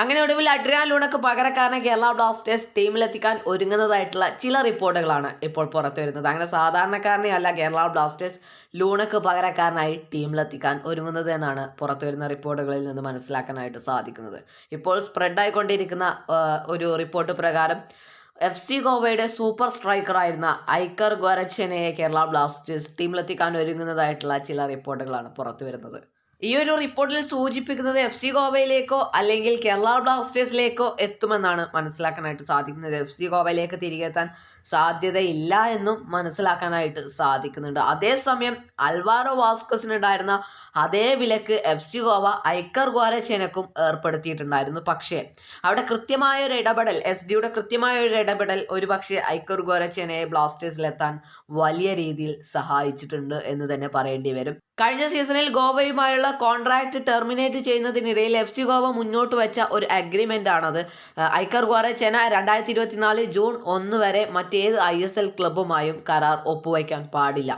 അങ്ങനെ ഒടുവിൽ അഡ്രിയാൻ ലൂണക്ക് പകരക്കാരനെ കേരള ബ്ലാസ്റ്റേഴ്സ് ടീമിലെത്തിക്കാൻ ഒരുങ്ങുന്നതായിട്ടുള്ള ചില റിപ്പോർട്ടുകളാണ് ഇപ്പോൾ പുറത്തു വരുന്നത്. അങ്ങനെ സാധാരണക്കാരനെ അല്ല കേരള ബ്ലാസ്റ്റേഴ്സ് ലൂണക്ക് പകരക്കാരനായി ടീമിലെത്തിക്കാൻ ഒരുങ്ങുന്നത് എന്നാണ് പുറത്തു വരുന്ന റിപ്പോർട്ടുകളിൽ നിന്ന് മനസ്സിലാക്കാനായിട്ട് സാധിക്കുന്നത്. ഇപ്പോൾ സ്പ്രെഡായിക്കൊണ്ടിരിക്കുന്ന ഒരു റിപ്പോർട്ട് പ്രകാരം എഫ് സി ഗോവയുടെ സൂപ്പർ സ്ട്രൈക്കറായിരുന്ന ഐക്കർ ഗോരച്ചനെയെ കേരള ബ്ലാസ്റ്റേഴ്സ് ടീമിലെത്തിക്കാൻ ഒരുങ്ങുന്നതായിട്ടുള്ള ചില റിപ്പോർട്ടുകളാണ് പുറത്തു വരുന്നത്. ഈ ഒരു റിപ്പോർട്ടിൽ സൂചിപ്പിക്കുന്നത് എഫ് സി ഗോവയിലേക്കോ അല്ലെങ്കിൽ കേരള ബ്ലാസ്റ്റേഴ്സിലേക്കോ എത്തുമെന്നാണ് മനസ്സിലാക്കാനായിട്ട് സാധിക്കുന്നത്. എഫ് സി ഗോവയിലേക്ക് തിരികെ എത്താൻ സാധ്യതയില്ല എന്നും മനസ്സിലാക്കാനായിട്ട് സാധിക്കുന്നുണ്ട്. അതേസമയം അൽവാറോ വാസ്കസിനുണ്ടായിരുന്ന അതേ വിലക്ക് എഫ് സി ഗോവ ഐക്കർ ഗോരച്ചേനക്കും ഏർപ്പെടുത്തിയിട്ടുണ്ടായിരുന്നു. പക്ഷേ അവിടെ കൃത്യമായ ഒരു ഇടപെടൽ എസ് ഡിയുടെ കൃത്യമായ ഒരു ഇടപെടൽ ഒരു പക്ഷേ ഐക്കർ ഗോരച്ചേനയെ ബ്ലാസ്റ്റേഴ്സിലെത്താൻ വലിയ രീതിയിൽ സഹായിച്ചിട്ടുണ്ട് എന്ന് തന്നെ പറയേണ്ടി വരും. കഴിഞ്ഞ സീസണിൽ ഗോവയുമായുള്ള കോൺട്രാക്ട് ടെർമിനേറ്റ് ചെയ്യുന്നതിനിടയിൽ എഫ് സി ഗോവ മുന്നോട്ട് വെച്ച ഒരു അഗ്രിമെന്റ് ആണത് ഐക്കർ ഗോരച്ചേന രണ്ടായിരത്തി ഇരുപത്തിനാല് ജൂൺ ഒന്ന് വരെ മറ്റേത് ഐ എസ് എൽ ക്ലബ്ബുമായും കരാർ ഒപ്പുവയ്ക്കാൻ പാടില്ല.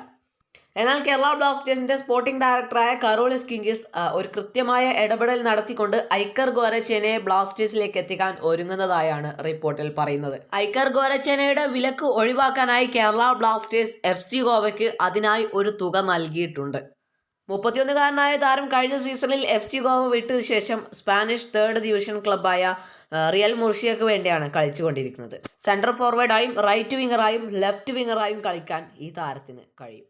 എന്നാൽ കേരള ബ്ലാസ്റ്റേഴ്സിന്റെ സ്പോർട്ടിംഗ് ഡയറക്ടറായ കറോളിസ് കിങ്കിസ് ഒരു കൃത്യമായ ഇടപെടൽ നടത്തിക്കൊണ്ട് ഐക്കർ ഗോരച്ചേനയെ ബ്ലാസ്റ്റേഴ്സിലേക്ക് എത്തിക്കാൻ ഒരുങ്ങുന്നതായാണ് റിപ്പോർട്ടിൽ പറയുന്നത്. ഐക്കർ ഗോരച്ചേനയുടെ വിലക്ക് ഒഴിവാക്കാനായി കേരള ബ്ലാസ്റ്റേഴ്സ് എഫ് ഗോവയ്ക്ക് അതിനായി ഒരു തുക നൽകിയിട്ടുണ്ട്. മുപ്പത്തിയൊന്നുകാരനായ താരം കഴിഞ്ഞ സീസണിൽ എഫ് സി ഗോവ വിട്ട ശേഷം സ്പാനിഷ് തേർഡ് ഡിവിഷൻ ക്ലബ്ബായ റിയൽ മുർഷിയക്ക് വേണ്ടിയാണ് കളിച്ചുകൊണ്ടിരിക്കുന്നത്. സെൻട്രൽ ഫോർവേഡായും റൈറ്റ് വിങ്ങറായും ലെഫ്റ്റ് വിങ്ങറായും കളിക്കാൻ ഈ താരത്തിന് കഴിയും.